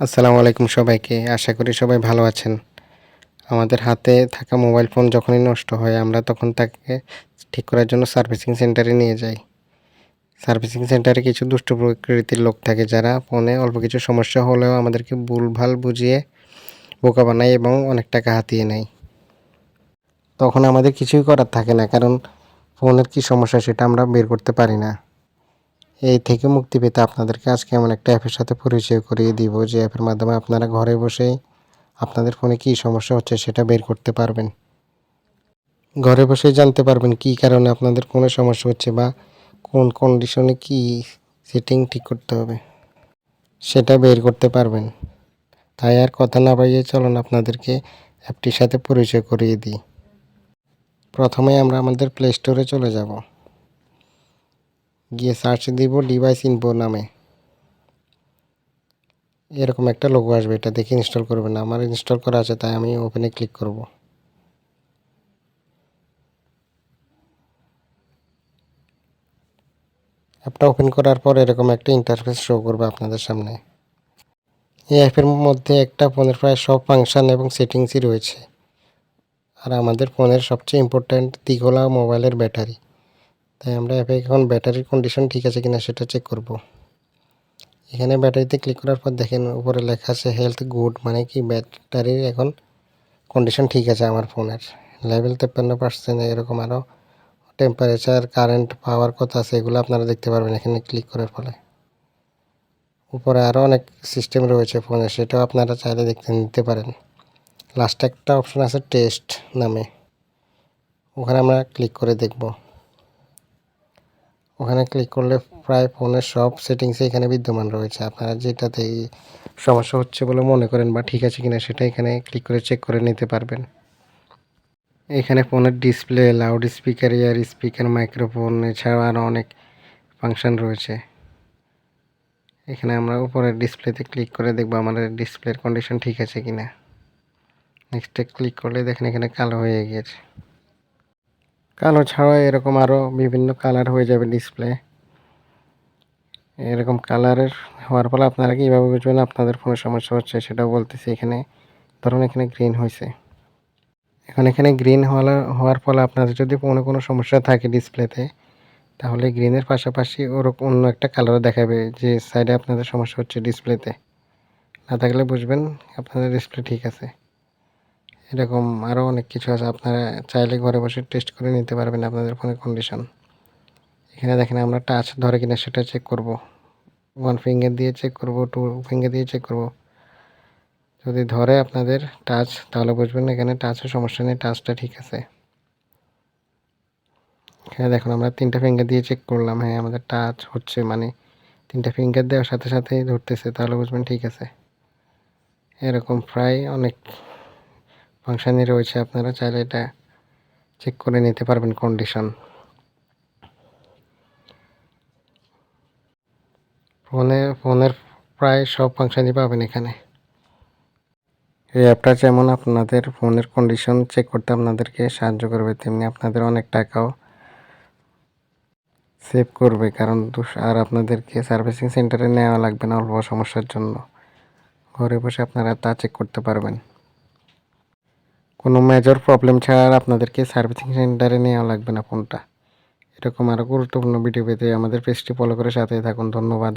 আসসালামু আলাইকুম সবাইকে। আশা করি সবাই ভালো আছেন। আমাদের হাতে থাকা মোবাইল ফোন যখনই নষ্ট হয়, আমরা তখন তাকে ঠিক করার জন্য সার্ভিসিং সেন্টারে নিয়ে যাই। সার্ভিসিং সেন্টারে কিছু দুষ্ট প্রকৃতির লোক থাকে যারা ফোনে অল্প কিছু সমস্যা হলেও আমাদেরকে ভুলভাল বুঝিয়ে বোকা বানায় এবং অনেক টাকা হাতিয়ে নেয়। তখন আমাদের কিছুই করার থাকে না, কারণ ফোনের কী সমস্যা সেটা আমরা বের করতে পারি না। এই থেকে মুক্তি পেতে আপনাদেরকে আজকে এমন একটা অ্যাপের সাথে পরিচয় করিয়ে দিব যে অ্যাপের মাধ্যমে আপনারা ঘরে বসেই আপনাদের ফোনে কী সমস্যা হচ্ছে সেটা বের করতে পারবেন। ঘরে বসেই জানতে পারবেন কী কারণে আপনাদের ফোনে সমস্যা হচ্ছে বা কোন কন্ডিশনে কী সেটিং ঠিক করতে হবে। সেটা বের করতে পারবেন। তাই আর কথা না বাড়িয়ে চলুন আপনাদেরকে অ্যাপটির সাথে পরিচয় করিয়ে দিই। প্রথমে আমরা আমাদের প্লে স্টোরে চলে যাব। গিয়ে সার্চ দিব ডিভাইস ইনফো নামে। এরকম একটা লোগো আসবে, এটা দেখে ইনস্টল করবেন। না আমার ইনস্টল করা আছে, তাই আমি ওপেনে ক্লিক করব। অ্যাপটা ওপেন করার পর এরকম একটা ইন্টারফেস শো করবে আপনাদের সামনে। এই অ্যাপের মধ্যে একটা ফোনের প্রায় সব ফাংশান এবং সেটিংসই রয়েছে। আর আমাদের ফোনের সবচেয়ে ইম্পর্ট্যান্ট দিক হলো মোবাইলের ব্যাটারি তাই আমরা অ্যাপে এখন ব্যাটারির কন্ডিশন ঠিক আছে কিনা সেটা চেক করব। এখানে ব্যাটারিতে ক্লিক করার পর দেখেন উপরে লেখা আছে হেলথ গুড মানে কি ব্যাটারির এখন কন্ডিশন ঠিক আছে আমার ফোনের। লেভেল তেপ্পান্ন পার্সেন্ট এরকম আরও টেম্পারেচার কারেন্ট পাওয়ার কথা আছে এগুলো আপনারা দেখতে পারবেন এখানে ক্লিক করার ফলে। উপরে আরও অনেক সিস্টেম রয়েছে ফোনে, সেটাও আপনারা চাইলে দেখতে নিতে পারেন। লাস্টে একটা অপশন আছে টেস্ট নামে। ওখানে আমরা ক্লিক করে দেখব। ওখানে ক্লিক করলে প্রায় ফোনের সব সেটিংসে এখানে বিদ্যমান রয়েছে। আপনারা যেটাতে সমস্যা হচ্ছে বলে মনে করেন বা ঠিক আছে কিনা সেটা এখানে ক্লিক করে চেক করে নিতে পারবেন। এখানে ফোনের display loud speaker ear speaker microphone এছাড়াও আরও অনেক ফাংশন রয়েছে। এখানে আমরা উপরের ডিসপ্লেতে ক্লিক করে দেখব আমাদের ডিসপ্লের কন্ডিশন ঠিক আছে কিনা। নেক্সটে ক্লিক করলে দেখেন এখানে কালো হয়ে গিয়েছে কালো ছাড়াও এরকম আরও বিভিন্ন কালার হয়ে যাবে ডিসপ্লে এরকম কালারের হওয়ার ফলে আপনারা কীভাবে বুঝবেন? আপনাদের ফোনের সমস্যা হচ্ছে, সেটাও বলতেছি এখানে। ধরুন এখানে গ্রিন হয়েছে। এখন এখানে গ্রিন হওয়ার হওয়ার ফলে আপনাদের যদি কোনো কোনো সমস্যা থাকে ডিসপ্লেতে তাহলে গ্রিনের পাশাপাশি ওরকম অন্য একটা কালার দেখাবে যে সাইডে আপনাদের সমস্যা হচ্ছে ডিসপ্লেতে না থাকলে বুঝবেন, আপনাদের ডিসপ্লে ঠিক আছে। এরকম আরও অনেক কিছু আছে। আপনারা চাইলে ঘরে বসে টেস্ট করে নিতে পারবেন আপনাদের ফোনের কন্ডিশন এখানে দেখেন আমরা টাচ ধরে কিনা সেটা চেক করব। ওয়ান ফিঙ্গার দিয়ে চেক করব টু ফিঙ্গার দিয়ে চেক করব। যদি ধরে আপনাদের টাচ তাহলে বুঝবেন এখানে টাচের সমস্যা নেই টাচটা ঠিক আছে। এখানে দেখুন আমরা তিনটা ফিঙ্গার দিয়ে চেক করলাম। হ্যাঁ আমাদের টাচ হচ্ছে মানে তিনটা ফিঙ্গার দেওয়ার সাথে সাথেই ধরতেছে, তাহলে বুঝবেন ঠিক আছে। এরকম প্রায় অনেক ফাংশানই রয়েছে, আপনারা চাইলে এটা চেক করে নিতে পারবেন কন্ডিশন ফোনে, ফোনের প্রায় সব ফাংশানই পাবেন এখানে। এই অ্যাপটা যেমন আপনাদের ফোনের কন্ডিশন চেক করতে আপনাদেরকে সাহায্য করবে, তেমনি আপনাদের অনেক টাকাও সেভ করবে, কারণ আর আপনাদেরকে সার্ভিসিং সেন্টারে নেওয়া লাগবে না অল্প সমস্যার জন্য। ঘরে বসে আপনারা তা চেক করতে পারবেন। কোনো মেজর প্রবলেম ছাড়া আর আপনাদেরকে সার্ভিসিং সেন্টারে নেওয়া লাগবে না ফোনটা। এরকম আরও গুরুত্বপূর্ণ ভিডিও পেতে আমাদের পেজটি ফলো করে সাথে থাকুন। ধন্যবাদ।